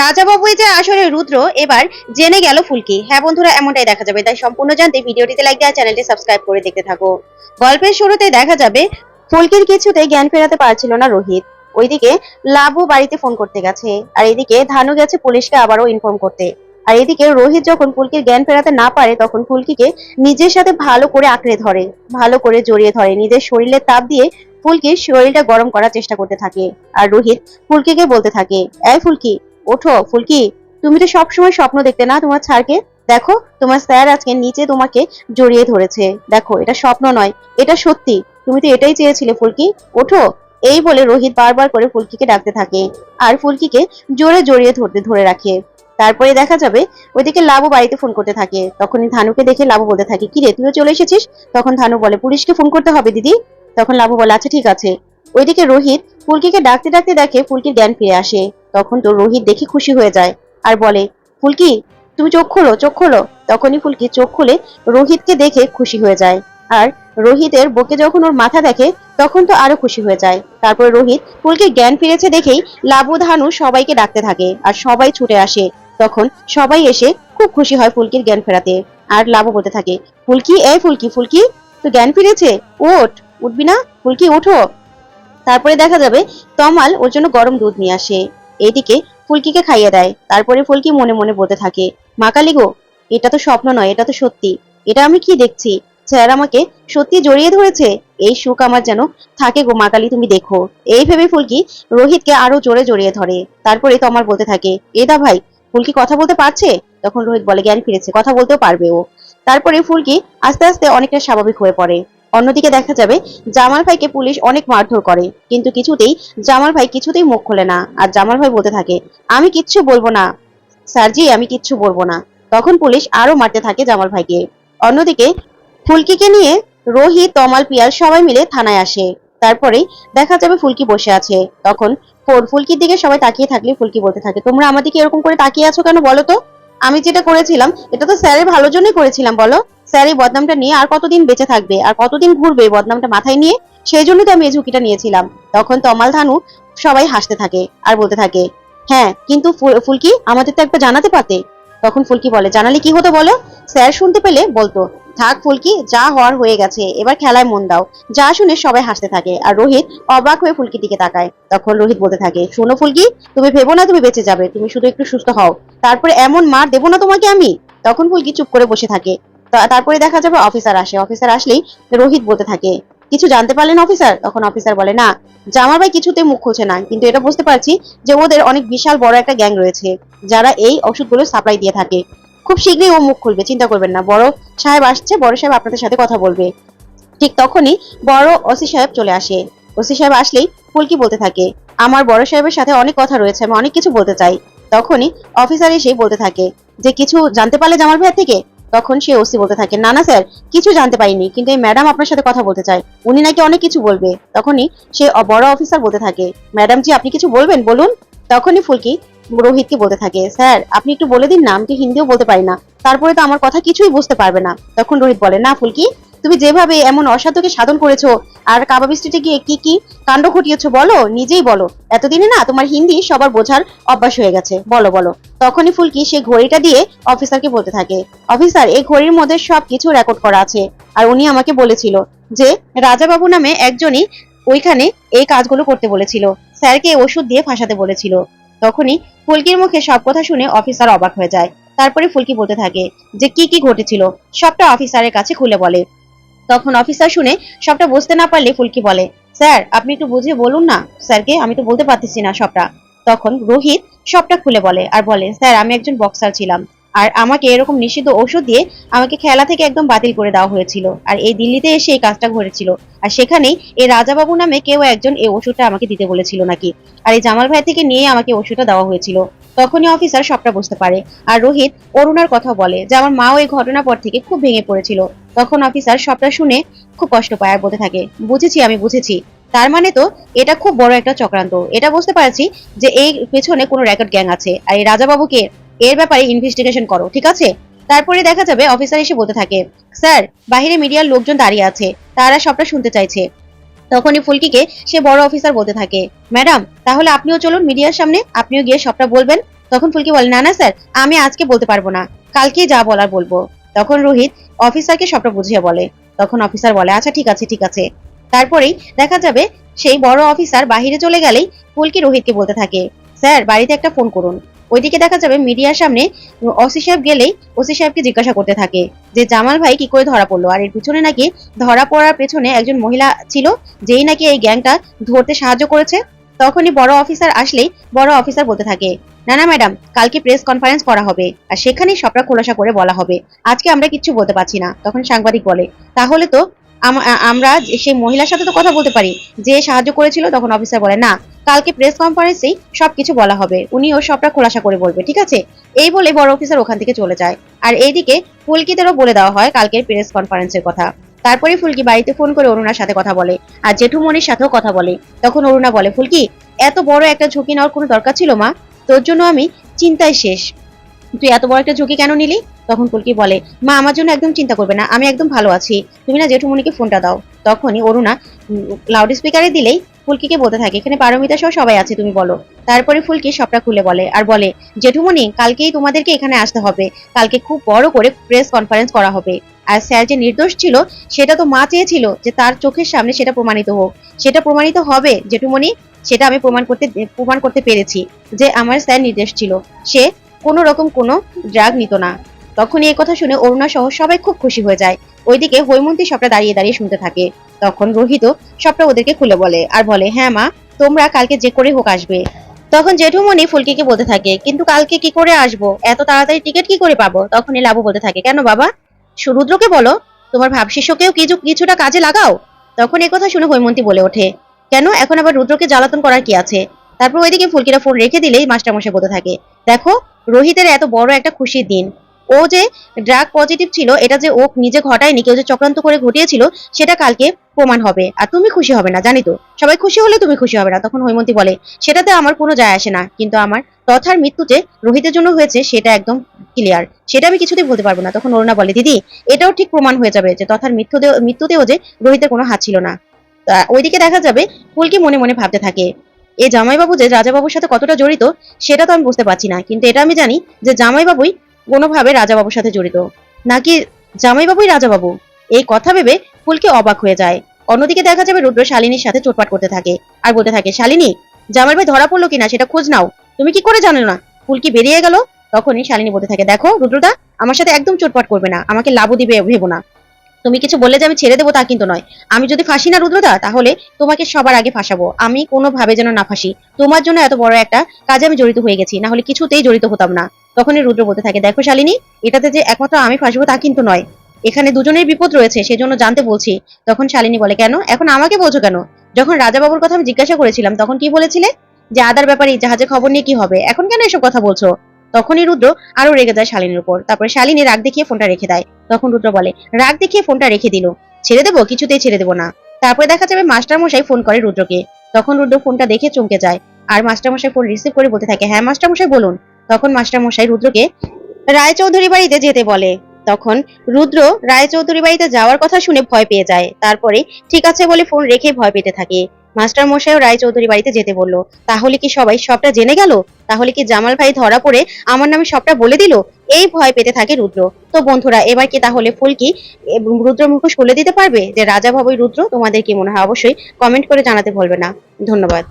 রাজাবাবুই যে আসলে রুদ্র, এবার জেনে গেল ফুলকি। হ্যাঁ বন্ধুরা, এমনটাই দেখা যাবে। তাই সম্পূর্ণ জানতে ভিডিওটিতে লাইক দেওয়া চ্যানেলটি সাবস্ক্রাইব করে দেখতে থাকো। গল্পের শুরুতে দেখা যাবে, ফুলকির কিছুতে জ্ঞান ফেরাতে পারছিল না রোহিত। ওইদিকে লাবু বাড়িতে ফোন করতে গেছে, আর এদিকে ধানু গেছে পুলিশকে আবারও ইনফর্ম করতে। আর এদিকে রোহিত যখন ফুলকির জ্ঞান ফেরাতে না পারে, তখন ফুলকিকে নিজের সাথে ভালো করে আঁকড়ে ধরে, ভালো করে জড়িয়ে ধরে, নিজের শরীরে তাপ দিয়ে ফুলকির শরীরটা গরম করার চেষ্টা করতে থাকে। আর রোহিত ফুলকিকে বলতে থাকে, এই ফুলকি ওঠো, ফুলকি। তুমি তো সবসময় স্বপ্ন দেখতে না তোমার ছাড়কে দেখো, তোমার স্যার আজকে নিচে তোমাকে জড়িয়ে ধরেছে। দেখো, এটা স্বপ্ন নয়, এটা সত্যি। তুমি তো এটাই চেয়েছিলে, ফুলকি। ওঠো। এই বলে রোহিত বারবার করে ফুলকিকে ডাকতে থাকে আর ফুলকিকে জোরে জড়িয়ে ধরতে, ধরে রাখে। তারপরে দেখা যাবে ওইদিকে লাবু বাড়িতে ফোন করতে থাকে। তখনই ধানুকে দেখে লাবু বলতে থাকে কি রে তুইও চলে এসেছিস? তখন ধানু বলে, পুলিশকে ফোন করতে হবে, দিদি। তখন লাবু বলে আচ্ছা ঠিক আছে। ওইদিকে রোহিত ফুলকিকে ডাকতে ডাকতে দেখে ফুলকির জ্ঞান ফিরে আসে। তখন তো রোহিত দেখে খুশি হয়ে যায় আর বলে, ফুলকি, তুমি চোখ খোলো চোখ খোলো। তখনই ফুলকি চোখ খুলে রোহিতকে দেখে খুশি হয়ে যায়। আর রোহিতের বুকে যখন ওর মাথা দেখে, তখন তো আরও খুশি হয়ে যায়। তারপর রোহিত ফুলকে জ্ঞান ফিরেছে দেখেই লাবু ধানু সবাইকে ডাকতে থাকে আর সবাই ছুটে আসে। তখন সবাই এসে খুব খুশি হয় ফুলকির জ্ঞান ফেরাতে আর লাবু বলতে থাকে, ফুলকি, এই ফুলকি ফুলকি তো জ্ঞান ফিরেছে? ওঠ, উঠবি না? ফুলকি, ওঠো। তারপরে দেখা যাবে তমাল ওর জন্য গরম দুধ নিয়ে আসে। এইদিকে ফুলকিকে খাইয়ে দেয়। তারপরে ফুলকি মনে মনে বলতে থাকে মা কালী গো, এটা তো স্বপ্ন নয়, এটা তো সত্যি। এটা আমি কি দেখছি? স্যার আমাকে সত্যি জড়িয়ে ধরেছে? এই সুখ আমার যেন থাকে গো মা কালী তুমি দেখো। এই ভেবে ফুলকি রোহিতকে আরও জোরে জড়িয়ে ধরে। তারপরে তমাল বলতে থাকে এদা ভাই, ফুলকি কথা বলতে পারছে? তখন রোহিত বলে, জ্ঞান ফিরেছে, কথা বলতেও পারবে ও। তারপরে ফুলকি আস্তে আস্তে অনেকটা স্বাভাবিক হয়ে পড়ে। অন্যদিকে দেখা যাবে, জামাল ভাইকে পুলিশ অনেক মারধর করে, কিন্তু কিছুতেই জামাল ভাই কিছুতেই মুখ খোলে না। আর জামাল ভাই বলতে থাকে, আমি কিচ্ছু বলব না। স্যারজি আমি কিচ্ছু বলব না। তখন পুলিশ আরও মারতে থাকে জামাল ভাইকে। অন্যদিকে ফুলকিকে নিয়ে রোহিত, তমাল, পিয়াল সবাই মিলে থানায় আসে। তারপরে দেখা যাবে ফুলকি বসে আছে। তখন ফুলকির দিকে সবাই তাকিয়ে থাকলে ফুলকি বলতে থাকে, তোমরা আমাদেরকে এরকম করে তাকিয়ে আছো কেন বলো তো? আমি যেটা করেছিলাম, এটা তো স্যারের ভালোর জন্যই করেছিলাম, বলো? স্যার এই বদনামটা নিয়ে আর কতদিন বেঁচে থাকবে, আর কতদিন ঘুরবে এই বদনামটা মাথায় নিয়ে? সেই জন্যই তো আমি এই ঝুঁকিটা নিয়েছিলাম। তখন তমাল ধানু সবাই হাসতে থাকে আর বলতে থাকে হ্যাঁ কিন্তু ফুলকি, আমাদের তো একটা জানাতে পারতে। তখন ফুলকি বলে, জানালে কি হতো বলো? স্যার শুনতে পেলে বলতো, থাক ফুলকি, যা হওয়ার হয়ে গেছে, এবার খেলায় মন দাও। যা শুনে সবাই হাসতে থাকে আর রোহিত অবাক হয়ে ফুলকির দিকে তাকায়। তখন রোহিত বলতে থাকে, শোনো ফুলকি, তুমি ভেবো না তুমি বেঁচে যাবে, তুমি শুধু একটু সুস্থ হও। তারপরে এমন মার দেবো না তোমাকে আমি। তখন ফুলকি চুপ করে বসে থাকে। তারপরে দেখা যাবে অফিসার আসে। অফিসার আসলেই রোহিত বলতে থাকে, কিছু জানতে পারলেন অফিসার? তখন অফিসার বলে, না জামার ভাই কিছুতে মুখ খুলছে না। কিন্তু এটা বুঝতে পারছি যে ওদের অনেক বিশাল বড় একটা গ্যাং রয়েছে, যারা এই ওষুধগুলো সাপ্লাই দিয়ে থাকে। খুব শীঘ্রই ও মুখ খুলবে, চিন্তা করবেন না। বড় সাহেব আসছে, বড় সাহেব আপনাদের সাথে কথা বলবে। ঠিক তখনই বড় ওসি সাহেব চলে আসে। ওসি সাহেব আসলেই ফুলকি বলতে থাকে, আমার বড় সাহেবের সাথে অনেক কথা রয়েছে, আমি অনেক কিছু বলতে চাই। তখনই অফিসার এসেই বলতে থাকে, যে কিছু জানতে পারলে জামাল ভাইয়ের থেকে? তখন সে ওসি বলতে থাকে, না না, স্যার, কিছু জানতে পারিনি, কিন্তু এই ম্যাডাম আপনার সাথে কথা বলতে চায়। উনি নাকি অনেক কিছু বলবে। তখনই সে বড় অফিসার বলতে থাকে, ম্যাডাম জি, আপনি কিছু বলবেন? বলুন। তখনই ফুলকি রোহিতকে বলতে থাকে, স্যার, আপনি একটু বলে দিন না, আমি হিন্দিও বলতে পারি না। তারপরে তো আমার কথা কিছুই বুঝতে পারবে না। তখন রোহিত বলে, না, ফুলকি, তুমি যেভাবে এমন অসাধ্যকে সাধন করেছ আর কাবাব স্ট্রিটে গিয়ে কি কি কাণ্ড ঘটিয়েছো বলো? নিজেই বলো। এতদিনে না তোমার হিন্দি সবার বোঝার অভ্যাস হয়ে গেছে। বলো বলো। তখনই ফুলকি সে ঘড়িটা দিয়ে অফিসারকে বলতে থাকে, অফিসার, এই ঘড়ির মধ্যে সবকিছু রেকর্ড করা আছে। আর উনি আমাকে বলেছিল যে, রাজাবাবু নামে একজনই ওইখানে এই কাজগুলো করতে বলেছিল। স্যারকে ওষুধ দিয়ে ফাঁসাতে বলেছিল। তখনই ফুলকির মুখে সব কথা শুনে অফিসার অবাক হয়ে যায়। তারপরে ফুলকি বলতে থাকে যে, কি কি ঘটেছিল? সবটা অফিসারের কাছে খুলে বলে। তখন অফিসার শুনে, সবটা বুঝতে না পারলে ফুলকি বলে, স্যার, আপনি একটু বুঝিয়ে বলুন না? স্যারকে আমি তো বলতে পারতেছি না সবটা। তখন রোহিত সবটা খুলে বলে আর বলে, স্যার, আমি একজন বক্সার ছিলাম আর আমাকে এরকম নিষিদ্ধ ওষুধ দিয়ে আমাকে খেলা থেকে একদম বাতিল করে দেওয়া হয়েছিল আর এই দিল্লিতে এসে এই কাজটা ঘটেছিল আর সেখানেই এই রাজাবাবু নামে কেউ একজন এই ওষুধটা আমাকে দিতে বলেছিল নাকি আর এই জামাল ভাই থেকে নিয়ে আমাকে ওষুধটা দেওয়া হয়েছিল। তখনই অফিসার সবটা বুঝতে পারে। আর রোহিত অরুণার কথা বলে যে, আমার মাও এই ঘটনার পর থেকে খুব ভেঙে পড়েছিল। তখন অফিসার সবটা শুনে খুব কষ্ট পায় আর বলতে থাকে, বুঝেছি, আমি বুঝেছি। তার মানে তো এটা খুব বড় একটা চক্রান্ত। এটা বুঝতে পারছি যে এই পেছনে কোনো রেকর্ড গ্যাং আছে। আর এই রাজাবাবুকে এর ব্যাপারে ইনভেস্টিগেশন করো, ঠিক আছে? তারপরে দেখা যাবে অফিসার এসে বলতে থাকে, স্যার, বাইরে মিডিয়ার লোকজন দাঁড়িয়ে আছে। তারা সবটা শুনতে চাইছে। তখনই ফুলকিকে সে বড় অফিসার বলতে থাকে, ম্যাডাম, তাহলে আপনিও চলুন মিডিয়ার সামনে, আপনিও গিয়ে সবটা বলবেন? তখন ফুলকি বলে, না না, স্যার, আমি আজকে বলতে পারব না কালকে যা বলার বলব। তখন রোহিত অফিসারকে সবটা বুঝিয়ে বলে, তখন অফিসার বলে আচ্ছা ঠিক আছে ঠিক আছে। তারপরেই দেখা যাবে সেই বড় অফিসার বাহিরে চলে গেলেই ফুলকি রোহিতকে বলতে থাকে, স্যার, বাড়িতে একটা ফোন করুন। ওইদিকে দেখা যাবে মিডিয়ার সামনে ওসি সাহেব গেলেই ওসি সাহেবকে জিজ্ঞাসা করতে থাকে যে, জামাল ভাই কি করে ধরা পড়ল? আর এর পিছনে নাকি ধরা পড়ার পেছনে একজন মহিলা ছিল, যেই নাকি এই গ্যাংটা ধরতে সাহায্য করেছে। তখনই বড় অফিসার আসলেই বড় অফিসার বলতে থাকে, না না, ম্যাডাম, কালকে প্রেস কনফারেন্স করা হবে আর সেখানেই সবটা খোলাসা করে বলা হবে। আজকে আমরা কিচ্ছু বলতে পারছি না। তখন সাংবাদিক বলে, তাহলে তো আম- আমরা সেই মহিলার সাথে তো কথা বলতে পারি। যে সাহায্য করেছিল তখন অফিসার বলে, না কালকে প্রেস কনফারেন্সেই সবকিছু বলা হবে। উনিও সবটা খোলাসা করে বলবে, ঠিক আছে? এই বলে বড় অফিসার ওখান থেকে চলে যায়। আর এইদিকে ফুলকিদেরও বলে দেওয়া হয় কালকের প্রেস কনফারেন্সের কথা। তারপরে ফুলকি বাড়িতে ফোন করে অরুণার সাথে কথা বলে। আর জেঠুমনির সাথেও কথা বলে। তখন অরুণা বলে, ফুলকি, এত বড় একটা ঝুঁকি নেওয়ার কোনো দরকার ছিল মা? তোর জন্য আমি চিন্তায় শেষ। তুই এত বড় একটা ঝুঁকি কেন নিলি? তখন ফুলকি বলে, মা, আমার জন্য একদম চিন্তা করবে না। আমি একদম ভালো আছি। তুমি না জেঠুমনিকে ফোনটা দাও। তখনই অরুণা লাউড স্পিকারে দিলেই ফুলকিকে বলতে থাকে, এখানে পারমিতা সহ সবাই আছে, তুমি বলো। তারপরে ফুলকি সবটা খুলে বলে আর বলে জেঠুমনি কালকেই তোমাদেরকে এখানে আসতে হবে। কালকে খুব বড় করে প্রেস কনফারেন্স করা হবে। আর স্যার যে নির্দোষ ছিল, সেটা তো মা চেয়েছিল যে তার চোখের সামনে সেটা প্রমাণিত হোক। সেটা প্রমাণিত হবে জেঠুমনি সেটা আমি প্রমাণ করতে প্রমাণ করতে পেরেছি যে আমার স্যার নির্দেশ ছিল। সে কোনো রকম কোনো ড্রাগ নিত না। তখনই এই কথা শুনে অরুণা সহ সবাই খুব খুশি হয়ে যায়। ওইদিকে হৈমন্তী সবটা দাঁড়িয়ে দাঁড়িয়ে শুনতে থাকে। তখন রোহিত সবটা ওদেরকে খুলে বলে আর বলে হ্যাঁ মা, তোমরা কালকে যে করে হোক আসবে। তখন জেঠুমনি ফুলকিকে বলতে থাকে, কিন্তু কালকে কি করে আসব? এত তাড়াতাড়ি টিকিট কি করে পাবো? তখনই লাবু বলতে থাকে, কেন বাবা? সুরুদ্রকে বলো, তোমার ভাবশিষ্যকেও কিছু কিছুটা কাজে লাগাও? তখন এই কথা শুনে হৈমন্তী বলে ওঠে, কেন? এখন আবার রুদ্রকে জ্বালাতন করার কি আছে? তারপর ওইদিকে ফুলকিরা ফোন রেখে দিলেই মাস্টারমশাই বলতে থাকে, দেখো, রোহিতের এত বড় একটা খুশির দিন। ও যে ড্রাগ পজিটিভ ছিল, এটা যে ও নিজে ঘটায়নি, কেউ যে চক্রান্ত করে ঘটিয়েছিল, সেটা কালকে প্রমাণ হবে। আর তুমি খুশি হবে না, জানি তো। সবাই খুশি হলে তুমি খুশি হবে না, তখন হৈমন্তী বলে, সেটাতে আমার কোনো যায় আসে না। কিন্তু আমার তথার মৃত্যু যে রোহিতের জন্য হয়েছে সেটা একদম ক্লিয়ার সেটা আমি কিছুতেই বলতে পারব না। তখন অরুণা বলে, দিদি, এটাও ঠিক প্রমাণ হয়ে যাবে যে তথার মৃত্যুতেও মৃত্যুতেও যে রোহিতের কোনো হাত ছিল না। ওইদিকে দেখা যাবে ফুলকি মনে মনে ভাবতে থাকে এই জামাইবাবু যে রাজাবাবুর সাথে কতটা জড়িত, সেটা তো আমি বুঝতে পারছি না। কিন্তু এটা আমি জানি যে জামাইবাবুই কোনোভাবে রাজাবাবুর সাথে জড়িত। নাকি জামাইবাবুই রাজাবাবু? এই কথা ভেবে ফুলকি অবাক হয়ে যায়। অন্যদিকে দেখা যাবে রুদ্র শালিনীর সাথে চোটপাট করতে থাকে আর বলতে থাকে, শালিনী জামাই ভাই ধরা পড়ল কিনা সেটা খোঁজ নাও। তুমি কি করে জানো না? ফুলকি বেরিয়ে গেল? তখনই শালিনী বলতে থাকে, দেখো রুদ্রদা, আমার সাথে একদম চোটপাট করবে না। আমাকে লাভও দিবে ভেবো না। তুমি কিছু বললে যে আমি ছেড়ে দেবো তা কিন্তু নয়। আমি যদি ফাঁসি না রুদ্রদা, তাহলে তোমাকে সবার আগে ফাঁসাবো। আমি কোনোভাবে যেন না ফাঁসি। তোমার জন্য এত বড় একটা কাজে আমি জড়িত হয়ে গেছি। না হলে কিছুতেই জড়িত হতাম না। তখনই রুদ্র বলতে থাকে, দেখো শালিনী, এটাতে যে একমাত্র আমি ফাঁসবো তা কিন্তু নয়। এখানে দুজনের বিপদ রয়েছে, সেজন্য জানতে বলছি। তখন শালিনী বলে, কেন? এখন আমাকে বলছো কেন? যখন রাজাবাবুর কথা আমি জিজ্ঞাসা করেছিলাম, তখন কি বলেছিলে? যে আদার ব্যাপারে জাহাজে খবর নিয়ে কি হবে? এখন কেন এসব কথা বলছো? তখনই রুদ্র আরও রেগে যায় শালিনীর উপর। তারপরে শালিনী রাগ দেখিয়ে ফোনটা রেখে দেয়। তখন রুদ্র বলে, রাগ দেখিয়ে ফোনটা রেখে দিল। ছেড়ে দেবো? কিছুতেই ছেড়ে দেবো না। তারপরে দেখা যাবে মাস্টার মশাই ফোন করে রুদ্রকে। তখন রুদ্র ফোনটা দেখে চমকে যায়। আর মাস্টার মশাই ফোন রিসিভ করে বলতে থাকে হ্যাঁ মাস্টার মশাই বলুন। তখন মাস্টার মশাই রুদ্রকে রায়চৌধুরী বাড়িতে যেতে বলে। তখন রুদ্র রায়চৌধুরী বাড়িতে যাওয়ার কথা শুনে ভয় পেয়ে যায়। তারপরে ঠিক আছে বলে ফোন রেখে ভয় পেতে থাকে। মাস্টার মশাইও রায়চৌধুরী বাড়িতে যেতে বলল, তাহলে কি সবাই সবটা জেনে গেল? তাহলে কি জামাল ভাই ধরা পড়ে আমার নামে সবটা বলে দিল? এই ভয় পেতে থাকে রুদ্র। তো বন্ধুরা, এবার কি তাহলে ফুলকি রুদ্র মুখোশ খুলে দিতে পারবে? যে রাজা ভাবই রুদ্র, তোমাদের কি মনে হয় অবশ্যই কমেন্ট করে জানাতে ভুলবে না। ধন্যবাদ।